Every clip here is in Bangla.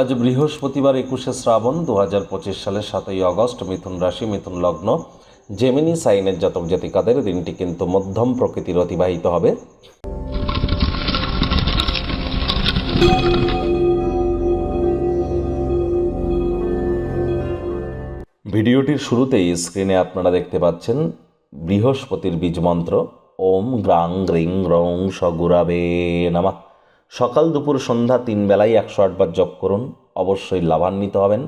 আজ বৃহস্পতিবার একুশে শ্রাবণ দু হাজার পঁচিশ সালের সাতই আগস্ট মিথুন রাশি, মিথুন লগ্ন জেমিনি সাইনের জাতক জাতিকাদের দিনটি কিন্তু মধ্যম প্রকৃতির অতিবাহিত হবে। ভিডিওটির শুরুতেই স্ক্রিনে আপনারা দেখতে পাচ্ছেন বৃহস্পতির বীজ মন্ত্র, ওম গ্রাং গ্রিং রং সগুরাবে নামা। সকাল দুপুর সন্ধ্যা তিন বেলায় একশো আটবার জপ করুন, অবশ্যই লাভান্বিত হবেন।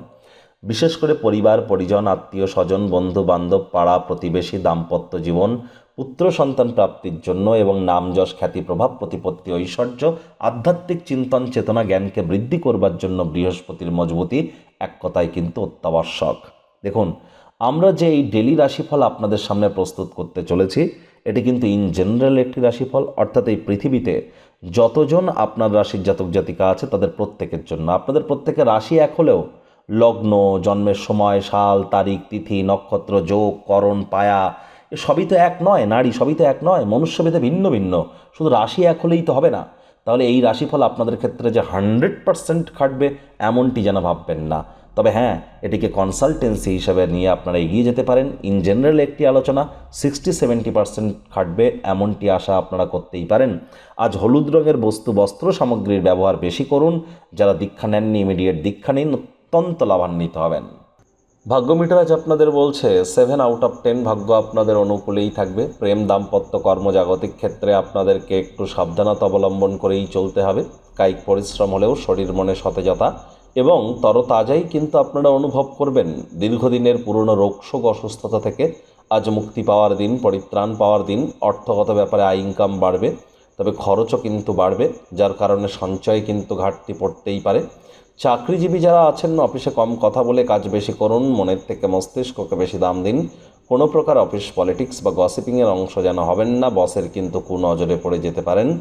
বিশেষ করে পরিবার, পরিজন, আত্মীয়, স্বজন, বন্ধু, বান্ধব, পাড়া, প্রতিবেশী, দাম্পত্য জীবন, পুত্র, সন্তান প্রাপ্তির জন্য এবং নাম, যশ, খ্যাতি, প্রভাব, প্রতিপত্তি, ঐশ্বর্য, আধ্যাত্মিক চিন্তন, চেতনা, জ্ঞানকে বৃদ্ধি করবার জন্য বৃহস্পতির মজবুতি এক কথায় কিন্তু অত্যাবশ্যক। দেখুন, আমরা যে এই ডেলি রাশিফল আপনাদের সামনে প্রস্তুত করতে চলেছি, এটি কিন্তু ইন জেনারেল একটি রাশিফল, অর্থাৎ এই পৃথিবীতে যতজন আপনার রাশির জাতক জাতিকা আছে তাদের প্রত্যেকের জন্য। আপনাদের প্রত্যেকের রাশি এক হলেও লগ্ন, জন্মের সময়, সাল, তারিখ, তিথি, নক্ষত্র, যোগ, করণ, পায়া সবই তো এক নয়, নারী সবই তো এক নয়, মনুষ্যভেদে ভিন্ন ভিন্ন। শুধু রাশি এক হলেই তো হবে না। তাহলে এই রাশিফল আপনাদের ক্ষেত্রে যে হান্ড্রেড পারসেন্ট খাটবে, এমনটি যেন ভাববেন না। তবে হ্যাঁ এটিকে কনসালটেন্সি হিসাবে নিয়ে আপনারা এগিয়ে যেতে পারেন। ইন জেনারেল একটি আলোচনা সিক্সটি সেভেন্টি পার্সেন্ট খাটবে এমনটি আশা আপনারা করতেই পারেন। আজ হলুদ রঙের বস্তু, বস্ত্র সামগ্রীর ব্যবহার বেশি করুন। যারা দীক্ষা নেননি ইমিডিয়েট দীক্ষা নিন, অত্যন্ত লাভান্বিত হবেন। ভাগ্য মিটার আজ আপনাদের বলছে সেভেন আউট অফ টেন ভাগ্য আপনাদের অনুকূলেই থাকবে। প্রেম, দাম্পত্য কর্মজাগতিক ক্ষেত্রে আপনাদেরকে একটু সাবধানতা অবলম্বন করেই চলতে হবে। কায়িক পরিশ্রম হলেও শরীর মনে সতেজতা। এবং তরতাজাই কিন্তু আপনারা অনুভব করবেন। দীর্ঘদিনের পুরনো রোগশোক অসুস্থতা থেকে আজ মুক্তি পাওয়ার দিন, পরিত্রাণ পাওয়ার দিন, অর্থগত ব্যাপারে আয় ইনকাম বাড়বে, তবে খরচও কিন্তু বাড়বে, যার কারণে সঞ্চয় কিন্তু ঘাটতি পড়তেই পারে। চাকরিজীবী যারা আছেন, অফিসে কম কথা বলে কাজ বেশি করুন, মনের থেকে মস্তিষ্ককে বেশি দাম দিন। কোনো প্রকার অফিস পলিটিক্স বা গসিপিংয়ের অংশ যেন হবেন না, বসের কিন্তু কুনজরে পড়ে যেতে পারেন।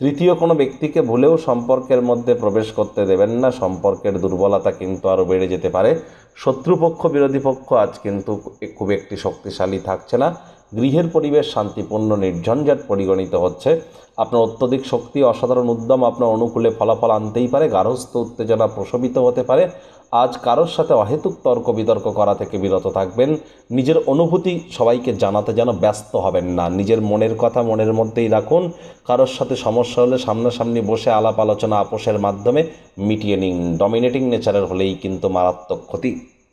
তৃতীয় কোনো ব্যক্তিকে ভুলেও সম্পর্কের মধ্যে প্রবেশ করতে দেবেন না। সম্পর্কের দুর্বলতা কিন্তু আরও বেড়ে যেতে পারে। শত্রুপক্ষ, বিরোধী পক্ষ আজ কিন্তু খুব একটি শক্তিশালী থাকছে না। গৃহের পরিবেশ শান্তিপূর্ণ, নির্ঝঞ্ঝাট পরিগণিত হচ্ছে। আপনার অত্যধিক শক্তি, অসাধারণ উদ্যম আপনার অনুকূলে ফলাফল আনতেই পারে গার্হস্থ উত্তেজনা প্রশমিত হতে পারে। আজ কারোর সাথে অহেতুক তর্ক বিতর্ক করা থেকে বিরত থাকবেন। নিজের অনুভূতি সবাইকে জানাতে যেন ব্যস্ত হবেন না। নিজের মনের কথা মনের মধ্যেই রাখুন। কারোর সাথে সমস্যা হলে সামনাসামনি বসে আলাপ আলোচনা আপোষের মাধ্যমে মিটিয়ে নিন। ডমিনেটিং নেচারের হলেই কিন্তু মারাত্মক ক্ষতি।